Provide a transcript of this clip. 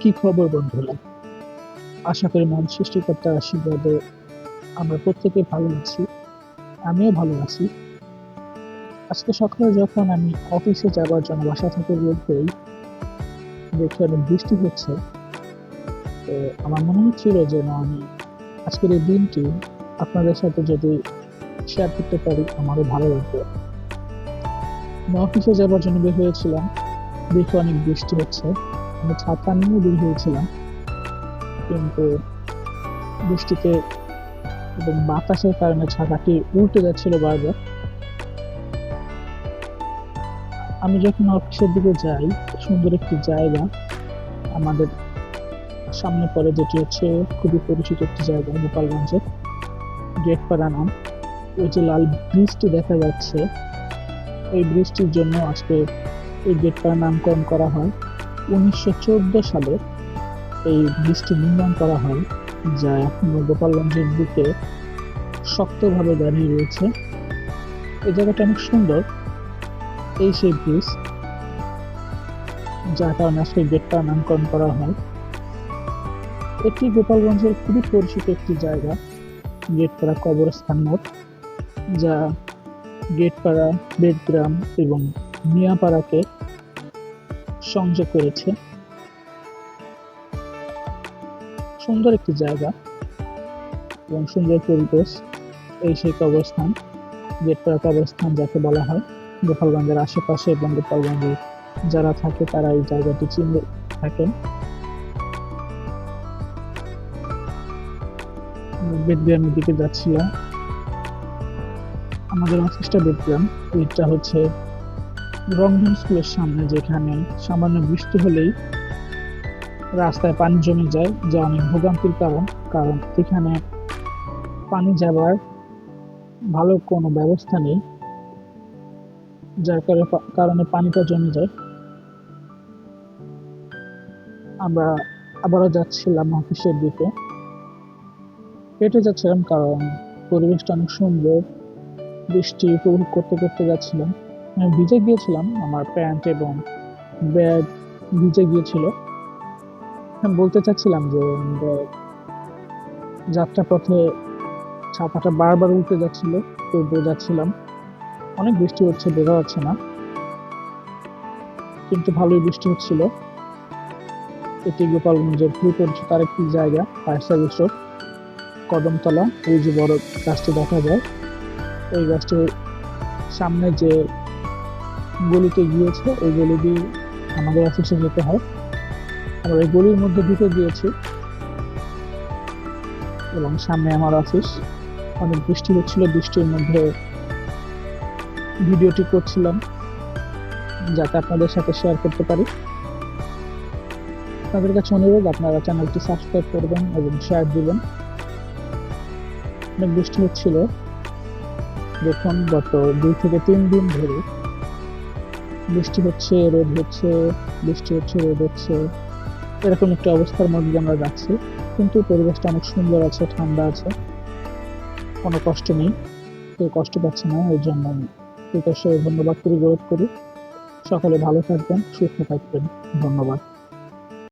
কি খবর, বন্ধুরা? আশা করি মন সৃষ্টিকর্তার আশীর্বাদে আমরা প্রত্যেকে ভালো আছি, আমিও ভালো আছি। আজকে সকালে যখন আমি অফিসে যাবার জন্য বাসা থেকে বের করি দেখি অনেক বৃষ্টি হচ্ছে, তো আমার মনে হচ্ছিল যে না, আমি আজকের এই দিনটি আপনাদের সাথে যদি শেয়ার করতে পারি, আমারও ভালো লাগবে। আমি অফিসে যাবার জন্য বের হয়েছিলাম দেখে অনেক বৃষ্টি হচ্ছে আমি ছাতা নিয়ে বের হয়েছিলাম। কিন্তু বৃষ্টিতে এবং বাতাসের কারণে ছাতাটি উল্টে যাচ্ছিল বারবার। আমি যখন অফিসের দিকে যাই, সুন্দর একটি জায়গা, আমাদের সামনে পড়ে যেটি হচ্ছে খুবই পরিচিত একটি জায়গা গোপালগঞ্জের গেটপাড়া নাম। ওই যে লাল ব্রিজটি দেখা যাচ্ছে। এই ব্রিজটির জন্য আজকে এই গেটপাড়া নামকরণ করা হয়। উনিশশো চোদ্দ সালে এই ব্রিজটি নির্মাণ করা হয়, যা এখনও গোপালগঞ্জের বুকে শক্তভাবে দাঁড়িয়ে রয়েছে। এই জায়গাটা অনেক সুন্দর। এই সেই ব্রিজ যার কারণে আজকে গেটপাড়া নামকরণ করা হয়। এটি গোপালগঞ্জের খুবই পরিচিত একটি জায়গা। গেটপাড়া কবরস্থান মোড় যা গেটপাড়া বেদগ্রাম এবং মিয়াপাড়াকে সংযোগ করেছে। সুন্দর একটি জায়গা এবং সুন্দর পরিবেশ এই সেই কবরস্থান গেটপাড়া কবরস্থান যাকে বলা হয় গোপালগঞ্জের আশেপাশে এবং গোপালগঞ্জে যারা থাকে তারা এই জায়গাটি চিনে থাকেন। বেদগ্রামের দিকে যাচ্ছিলাম আমাদের অফিসটা বেদগ্রাম, এটা হচ্ছে রংধন স্কুলের সামনে যেখানে সামান্য বৃষ্টি হলেই রাস্তায় পানি জমে যায়, যা অনেক ভোগান্তির কারণ কারণ এখানে পানি যাবার ভালো কোনো ব্যবস্থা নেই, যার কারণে- পানিটা জমে যায়। আমরা আবারও যাচ্ছিলাম অফিসের দিকে। হেঁটে যাচ্ছিলাম কারণ পরিবেশটা অনেক সুন্দর, বৃষ্টি উপভোগ করতে করতে যাচ্ছিলাম। ভিজে গিয়েছিলাম, আমার প্যান্ট এবং ব্যাগ ভিজে গিয়েছিল। বলতে চাচ্ছিলাম যে যাত্রা পথে ছাতাটা বারবার উঠে যাচ্ছিল, তো বোঝাচ্ছিলাম। অনেক বৃষ্টি হচ্ছে, বোঝা যাচ্ছে না। কিন্তু ভালোই বৃষ্টি হচ্ছিল। এটি গোপালগঞ্জের খুবই পরিচিত আরেকটি জায়গা ফায়ার সার্ভিস রোড কদমতলা, ওই যে বড় গাছটি দেখা যায়। এই গাছটির সামনে যে গলিতে গিয়েছে ওই গলি দিয়ে আমাদের অফিসে যেতে হয়। আমরা এই গলির মধ্যে ঢুকে গিয়েছি এবং সামনে আমার অফিস। অনেক বৃষ্টি হচ্ছিল, বৃষ্টির মধ্যে ভিডিওটি করছিলাম যাতে আপনাদের সাথে শেয়ার করতে পারি। আপনাদের কাছে অনুরোধ, আপনারা চ্যানেলটি সাবস্ক্রাইব করবেন এবং শেয়ার দিবেন। অনেক বৃষ্টি হচ্ছিল। দেখুন, গত দুই থেকে তিন দিন ধরে বৃষ্টি হচ্ছে, রোদ হচ্ছে, বৃষ্টি হচ্ছে, রোদ হচ্ছে। এরকম একটা অবস্থার মধ্যে আমরা যাচ্ছি, কিন্তু পরিবেশটা অনেক সুন্দর আছে, ঠান্ডা আছে। কোনো কষ্ট নেই, কেউ কষ্ট পাচ্ছে না, এর জন্য আমি প্রকাশ্যে ধন্যবাদ করি গৌরব করি। সকলে ভালো থাকবেন, সুস্থ থাকবেন। ধন্যবাদ।